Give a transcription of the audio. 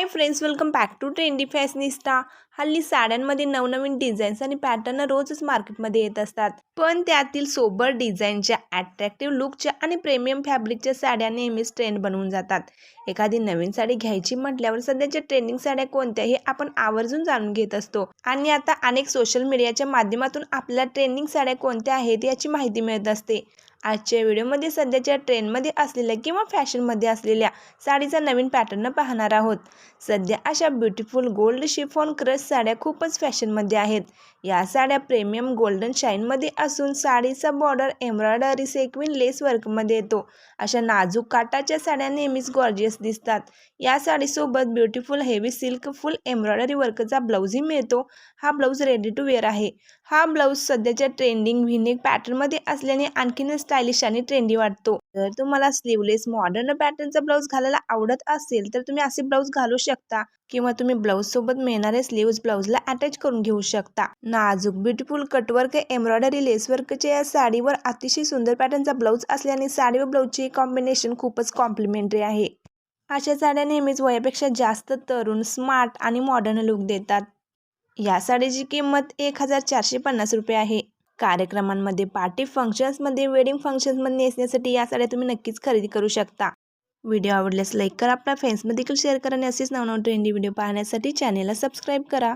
Hi friends welcome back to trendy fashionista हल्ली साड्यांमध्ये नवनवीन डिझाईन्स आणि पॅटर्न रोजच मार्केटमध्ये येत असतात. पण त्यातील सोबर डिझाईनच्या अट्रॅक्टिव्ह लुकच्या आणि प्रीमियम फॅब्रिकच्या साड्या नेहमीच ट्रेंड बनवून जातात. एखादी नवीन साडी घ्यायची म्हटल्यावर सध्याच्या ट्रेंडिंग साड्या कोणत्या हे आपण आवर्जून जाणून घेत असतो. आणि आता अनेक सोशल मीडियाच्या माध्यमातून आपल्या ट्रेंडिंग साड्या कोणत्या आहेत याची माहिती मिळत असते. आजच्या व्हिडिओमध्ये सध्याच्या ट्रेंडमध्ये असलेल्या किंवा फॅशनमध्ये असलेल्या साडीचा नवीन पॅटर्न पाहणार आहोत. सध्या अशा ब्युटिफुल गोल्ड शिफॉन क्रश साड्या खूपच फॅशनमध्ये आहेत. या साड्या प्रीमियम गोल्डन शाईनमध्ये असून साडीचा बॉर्डर एम्ब्रॉयडरी सेक्विन लेस वर्कमध्ये येतो. अशा नाजूक काटाच्या साड्या नेहमीच गॉर्जियस दिसतात. या साडीसोबत beautiful heavy silk full embroidery वर्कचा ब्लाऊजही मिळतो. हा ब्लाऊज रेडी टू वेअर आहे. हा ब्लाऊज सध्याच्या ट्रेंडिंग व्हिनेक पॅटर्नमध्ये असल्याने आणखीनच स्टायलिश आणि ट्रेंडी वाटतो. जर तुम्हाला स्लीवलेस मॉडर्न पॅटर्नचा ब्लाऊज घालायला आवडत असेल तर तुम्ही असे ब्लाऊज घालू शकता किंवा तुम्ही ब्लाऊज सोबत मिळणारे स्लीव्ज ब्लाऊजला अटॅच करून घेऊ शकता. नाजूक ब्युटिफुल कटवर्क एम्ब्रॉयडरी लेसवर्कच्या या साडीवर अतिशय सुंदर पॅटर्नचा ब्लाऊज असल्याने साडी व ब्लाऊजचे कॉम्बिनेशन खूपच कॉम्प्लिमेंटरी आहे. अशा साड्या नेहमीच वयापेक्षा जास्त तरुण स्मार्ट आणि मॉडर्न लुक देतात. या साडीची किंमत एक हजार चारशे पन्नास रुपये आहे. कार्यक्रमांमध्ये पार्टी फंक्शन्समध्ये वेडिंग फंक्शन्समध्ये नेसण्यासाठी या साड्या तुम्ही नक्कीच खरेदी करू शकता. व्हिडिओ आवडल्यास लाईक करा आपल्या फ्रेंड्समध्ये देखील शेअर करा आणि असेच नवनव ट्रेंडी व्हिडिओ पाहण्यासाठी चॅनेलला सबस्क्राईब करा.